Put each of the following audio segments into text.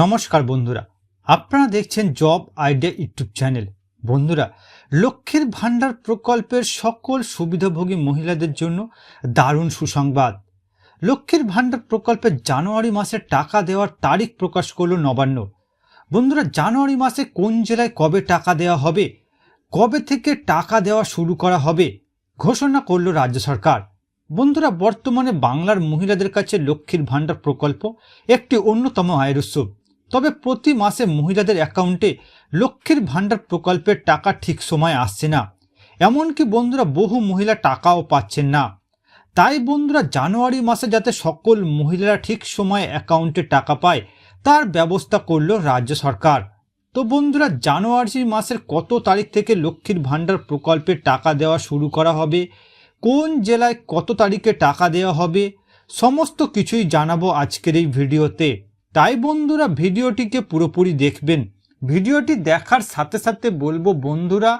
নমস্কার বন্ধুরা। আপনারা দেখছেন জব আইডিয়া ইউটিউব চ্যানেল। বন্ধুরা, লক্ষ্মীর ভাণ্ডার প্রকল্পের সকল সুবিধাভোগী মহিলাদের জন্য দারুণ সুসংবাদ। লক্ষ্মীর ভাণ্ডার প্রকল্পে জানুয়ারি মাসে টাকা দেওয়ার তারিখ প্রকাশ করল নবান্ন। বন্ধুরা, জানুয়ারি মাসে কোন জেলায় কবে টাকা দেওয়া হবে, কবে থেকে টাকা দেওয়া শুরু করা হবে, ঘোষণা করল রাজ্য সরকার। বন্ধুরা, বর্তমানে বাংলার মহিলাদের কাছে লক্ষ্মীর ভাণ্ডার প্রকল্প একটি অন্যতম আয়ের উৎস তবে প্রতি মাসে মহিলাদের অ্যাকাউন্টে লক্ষ্মীর ভাণ্ডার প্রকল্পের টাকা ঠিক সময় আসছে না। এমনকি বন্ধুরা বহু মহিলা টাকাও পাচ্ছেন না। তাই বন্ধুরা জানুয়ারি মাসে যাতে সকল মহিলারা ঠিক সময়ে অ্যাকাউন্টে টাকা পায়, তার ব্যবস্থা করল রাজ্য সরকার। তো বন্ধুরা, জানুয়ারি মাসের কত তারিখ থেকে লক্ষ্মীর ভাণ্ডার প্রকল্পের টাকা দেওয়া শুরু করা হবে? কোন জেলায় কত তারিখে টাকা দেওয়া হবে? সমস্ত কিছুই জানাব আজকের এই ভিডিওতে। তাই বন্ধুরা ভিডিওটিকে পুরোপুরি দেখবেন। ভিডিওটি দেখার সাথে সাথে বলব বন্ধুরা,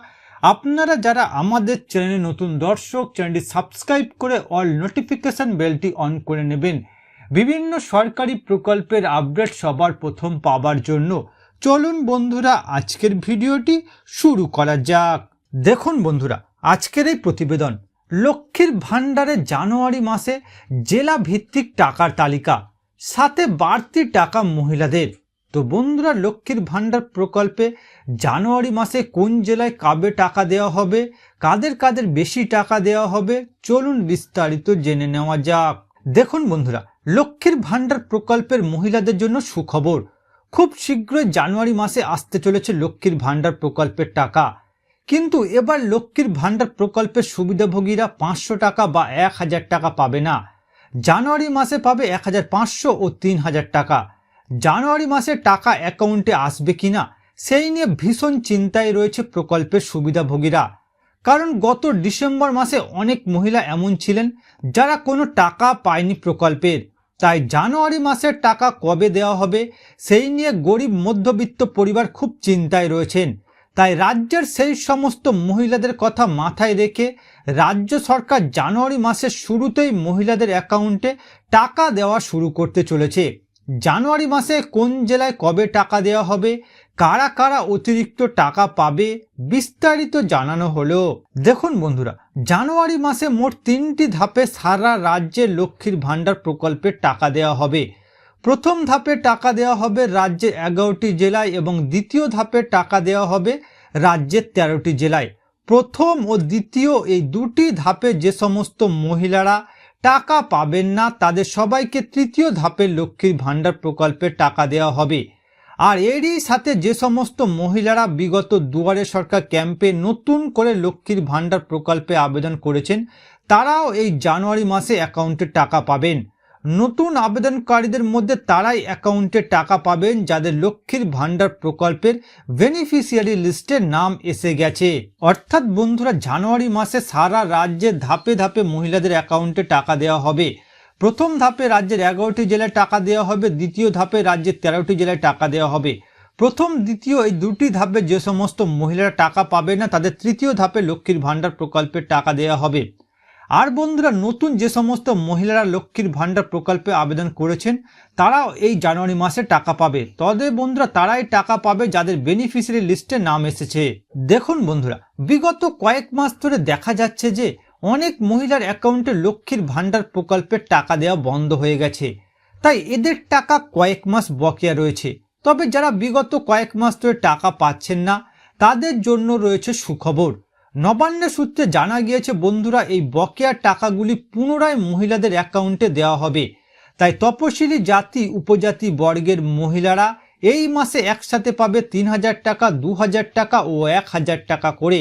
আপনারা যারা আমাদের চ্যানেলে নতুন দর্শক, চ্যানেলটি সাবস্ক্রাইব করে অল নোটিফিকেশন বেলটি অন করে নেবেন। বিভিন্ন সরকারি প্রকল্পের আপডেট সবার প্রথম পাবার জন্য। চলুন বন্ধুরা, আজকের ভিডিওটি শুরু করা যাক। দেখুন বন্ধুরা, আজকের এই প্রতিবেদন, লক্ষ্মীর ভাণ্ডারে জানুয়ারি মাসে জেলা ভিত্তিক টাকার তালিকা। সাথে বাড়তি টাকা মহিলাদের। তো বন্ধুরা, লক্ষ্মীর ভাণ্ডার প্রকল্পে জানুয়ারি মাসে কোন জেলায় কাবে টাকা দেওয়া হবে, কাদের কাদের বেশি টাকা দেওয়া হবে, চলুন বিস্তারিত জেনে নেওয়া যাক। দেখুন বন্ধুরা, লক্ষ্মীর ভাণ্ডার প্রকল্পের মহিলাদের জন্য সুখবর। খুব শীঘ্রই জানুয়ারি মাসে আসতে চলেছে লক্ষ্মীর ভাণ্ডার প্রকল্পের টাকা। কিন্তু এবার লক্ষ্মীর ভাণ্ডার প্রকল্পের সুবিধাভোগীরা পাঁচশো টাকা বা এক হাজার টাকা পাবে না। জানুয়ারি মাসে পাবে এক হাজার পাঁচশো ও তিন হাজার টাকা। জানুয়ারি মাসে টাকা অ্যাকাউন্টে আসবে কিনা, সেই নিয়ে ভীষণ চিন্তায় রয়েছে প্রকল্পের সুবিধাভোগীরা। কারণ গত ডিসেম্বর মাসে অনেক মহিলা এমন ছিলেন যারা কোনো টাকা পায়নি প্রকল্পের। তাই জানুয়ারি মাসের টাকা কবে দেওয়া হবে, সেই নিয়ে গরিব মধ্যবিত্ত পরিবার খুব চিন্তায় রয়েছেন। তাই রাজ্যের সেই সমস্ত মহিলাদের কথা মাথায় রেখে রাজ্য সরকার জানুয়ারি মাসের শুরুতেই মহিলাদের অ্যাকাউন্টে টাকা দেওয়া শুরু করতে চলেছে। জানুয়ারি মাসে কোন জেলায় কবে টাকা দেওয়া হবে, কারা কারা অতিরিক্ত টাকা পাবে, বিস্তারিত জানানো হলো। দেখুন বন্ধুরা, জানুয়ারি মাসে মোট তিনটি ধাপে সারা রাজ্যে লক্ষ্মীর ভাণ্ডার প্রকল্পের টাকা দেওয়া হবে। প্রথম ধাপে টাকা দেওয়া হবে রাজ্যের এগারোটি জেলায় এবং দ্বিতীয় ধাপে টাকা দেওয়া হবে রাজ্যের তেরোটি জেলায়। প্রথম ও দ্বিতীয় এই দুটি ধাপে যে সমস্ত মহিলারা টাকা পাবেন না, তাদের সবাইকে তৃতীয় ধাপে লক্ষ্মীর ভাণ্ডার প্রকল্পের টাকা দেওয়া হবে। আর এরই সাথে যে সমস্ত মহিলারা বিগত দুয়ারে সরকার ক্যাম্পে নতুন করে লক্ষ্মীর ভাণ্ডার প্রকল্পে আবেদন করেছেন, তারাও এই জানুয়ারি মাসে অ্যাকাউন্টে টাকা পাবেন। নতুন আবেদনকারীদের মধ্যে তারাই অ্যাকাউন্টে টাকা পাবেন যাদের লক্ষ্মীর ভাণ্ডার প্রকল্পের বেনিফিশিয়ারি লিস্টে নাম এসে গেছে। অর্থাৎ বন্ধুরা, জানুয়ারি মাসে সারা রাজ্যে ধাপে ধাপে মহিলাদের অ্যাকাউন্টে টাকা দেওয়া হবে। প্রথম ধাপে রাজ্যের এগারোটি জেলায় টাকা দেওয়া হবে, দ্বিতীয় ধাপে রাজ্যের তেরোটি জেলায় টাকা দেওয়া হবে। প্রথম, দ্বিতীয় এই দুটি ধাপে যে সমস্ত মহিলারা টাকা পাবে না, তাদের তৃতীয় ধাপে লক্ষ্মীর ভাণ্ডার প্রকল্পের টাকা দেওয়া হবে। আর বন্ধুরা, নতুন যে সমস্ত মহিলারা লক্ষ্মীর ভাণ্ডার প্রকল্পে আবেদন করেছেন, তারাও এই জানুয়ারি মাসে টাকা পাবে। তবে বন্ধুরা, তারাই টাকা পাবে যাদের বেনিফিশিয়ারি লিস্টে নাম এসেছে। দেখুন বন্ধুরা, বিগত কয়েক মাস ধরে দেখা যাচ্ছে যে অনেক মহিলার অ্যাকাউন্টে লক্ষ্মীর ভাণ্ডার প্রকল্পের টাকা দেওয়া বন্ধ হয়ে গেছে। তাই এদের টাকা কয়েক মাস বকেয়া রয়েছে। তবে যারা বিগত কয়েক মাস ধরে টাকা পাচ্ছেন না, তাদের জন্য রয়েছে সুখবর। নবান্নের সূত্রে জানা গিয়েছে, বন্ধুরা, এই বকেয়া টাকাগুলি পুনরায় মহিলাদের অ্যাকাউন্টে দেওয়া হবে। তাই তপশিলি জাতি, উপজাতি বর্গের মহিলারা এই মাসে একসাথে পাবে তিন হাজার টাকা, দু হাজার টাকা ও এক হাজার টাকা করে।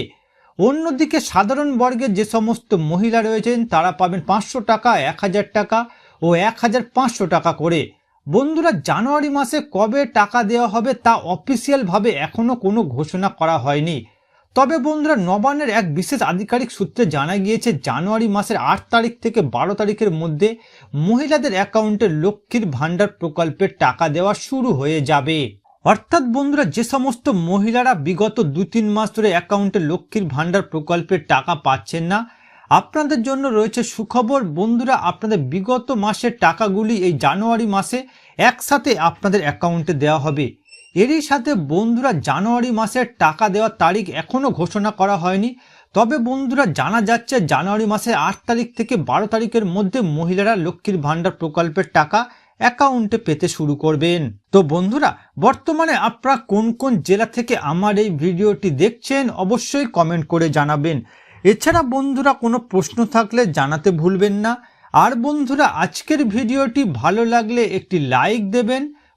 অন্যদিকে সাধারণ বর্গের যে সমস্ত মহিলা রয়েছেন, তারা পাবেন পাঁচশো টাকা, এক হাজার টাকা ও এক হাজার পাঁচশো টাকা করে। বন্ধুরা, জানুয়ারি মাসে কবে টাকা দেওয়া হবে তা অফিসিয়ালভাবে এখনও কোনো ঘোষণা করা হয়নি। তবে বন্ধুরা নবান্নের এক বিশেষ আধিকারিক সূত্রে জানা গিয়েছে, জানুয়ারি মাসের আট তারিখ থেকে বারো তারিখের মধ্যে মহিলাদের অ্যাকাউন্টে লক্ষ্মীর ভাণ্ডার প্রকল্পের টাকা দেওয়া শুরু হয়ে যাবে। অর্থাৎ বন্ধুরা যে সমস্ত মহিলারা বিগত দু তিন মাস ধরে অ্যাকাউন্টে লক্ষ্মীর ভাণ্ডার প্রকল্পের টাকা পাচ্ছেন না, আপনাদের জন্য রয়েছে সুখবর। বন্ধুরা, আপনাদের বিগত মাসের টাকাগুলি এই জানুয়ারি মাসে একসাথে আপনাদের অ্যাকাউন্টে দেওয়া হবে। এরই সাথে বন্ধুরা জানুয়ারি মাসের টাকা দেওয়ার তারিখ এখনও ঘোষণা করা হয়নি। তবে বন্ধুরা জানা যাচ্ছে, জানুয়ারি মাসের আট তারিখ থেকে বারো তারিখের মধ্যে মহিলারা লক্ষ্মীর ভাণ্ডার প্রকল্পের টাকা অ্যাকাউন্টে পেতে শুরু করবেন। তো বন্ধুরা, বর্তমানে আপনারা কোন কোন জেলা থেকে আমার এই ভিডিওটি দেখছেন অবশ্যই কমেন্ট করে জানাবেন। এছাড়া বন্ধুরা কোনো প্রশ্ন থাকলে জানাতে ভুলবেন না। আর বন্ধুরা, আজকের ভিডিওটি ভালো লাগলে একটি লাইক দেবেন